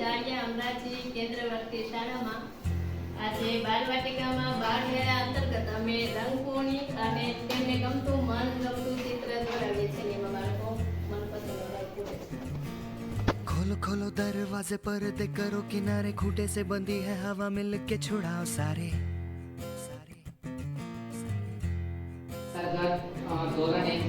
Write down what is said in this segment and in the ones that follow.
ખોલો ખોલો દરવાજે પર દે કરો કિનારે ખૂટે સે બંધી હે હવા મિલ કે છુડાઓ સારે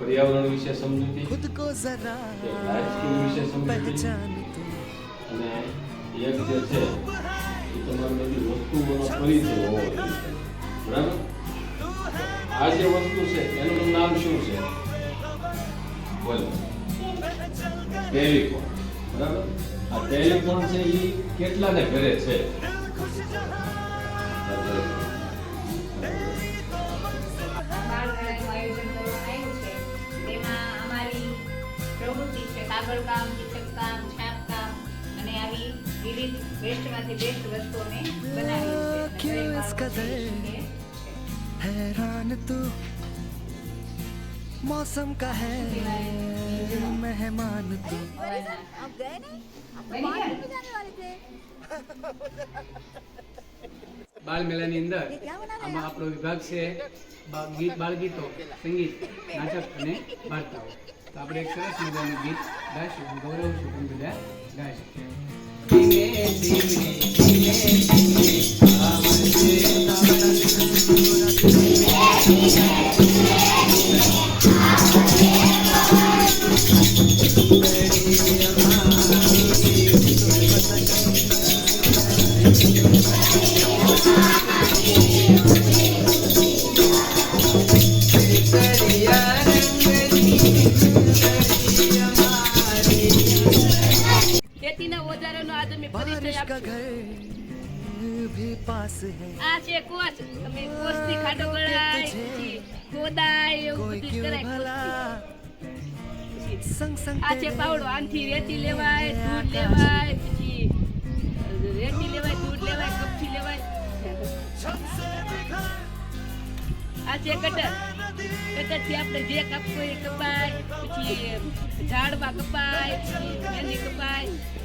પર્યાવરણ વિશે સમજૂતી ખુદ લાઈફ સ્કીમ વિશે સમજૂતી અને એક જે છે એ તમારી બધી વસ્તુઓનો પરિચય હોવો બરાબર આ જે વસ્તુ છે એનું નામ શું છે બોલો ટેલિફોન બરાબર આ ટેલિફોન છે એ કેટલાને ઘરે છે કાગળકામ ચિત્રકામ છાપકામ અને આવી વિવિધ વેસ્ટમાંથી બેસ્ટ વસ્તુઓને બનાવી हैरान तू मौसम का है मेहमान तू आप गए नहीं जाने वाले थे બાળ મેળાની અંદર આમાં આપણો વિભાગ છે ગીત બાળ ગીતો સંગીત નાટક અને વાર્તાઓ તો આપણે એક સરસ મજાનું ગીત ગાઈશું ગૌરવ સુકુમ બધા ગાઈશું ધીમે ધીમે ધીમે ધીમે Thank you. का घर भी पास है આ છે કોચ તમે કોચની ખાટો ગળાય ખોદાય એવું બધું જ કરાય સંગ સંગ આ છે પાવડો આનથી રેતી લેવાય દૂધ લેવાય પછી રેતી લેવાય દૂધ લેવાય કપચી લેવાય આ છે કટર કટરથી આપણે જે કાપવું એ કપાય પછી ઝાડમાં કપાય પછી કપાય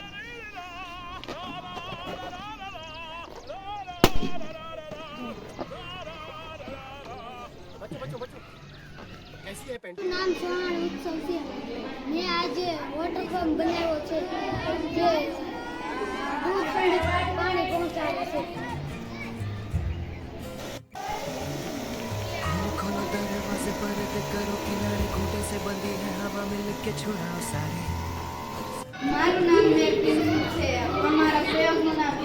છે પેન્ટિંગ નામ ચૌહાણ ઉત્સવ છે મેં આજે વોટર પંપ બનાવ્યો છે જે પાણી પહોંચાડે છે મારું નામ છે અમારા પ્રયોગનું નામ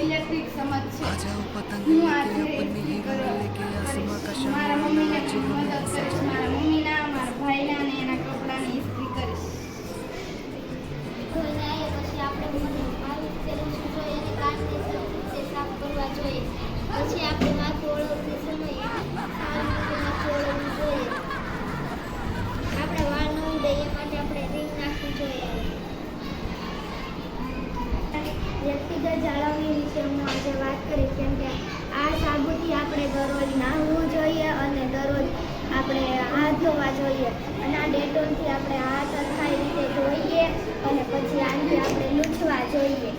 પછી આપણે વાત ઓળવતી સમયે આપણે વાળ ન ઉડે એ માટે આપણે રીંગ નાખવી જોઈએ વ્યક્તિગત જાળવણી વિશે હું આજે વાત કરી કેમ કે આ સાબુથી આપણે દરરોજ નાહવું જોઈએ અને દરરોજ આપણે હાથ ધોવા જોઈએ અને આ ડેટોલથી આપણે હાથ અથાઈ રીતે ધોઈએ અને પછી આંગળી આપણે લૂછવા જોઈએ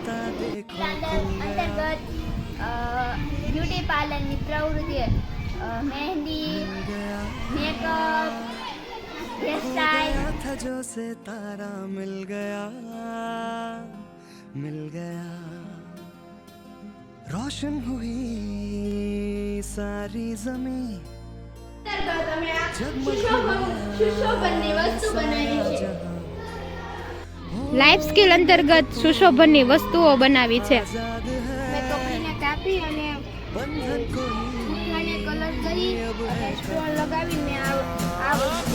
अंतर्गत ब्यूटी पार्लर की प्रवृत्ति मेहंदी मेकअप था जो से तारा मिल गया मिल गया रोशन हुई सारी जमी तो जब शिशो बनने वस्तु बनाई લાઈફ સ્કિલ અંતર્ગત સુશોભનની વસ્તુઓ બનાવી છે મેં કપડીને કલર કરી મેં આ આ વસ્તુ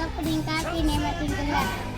કાપીને એમાંથી કલર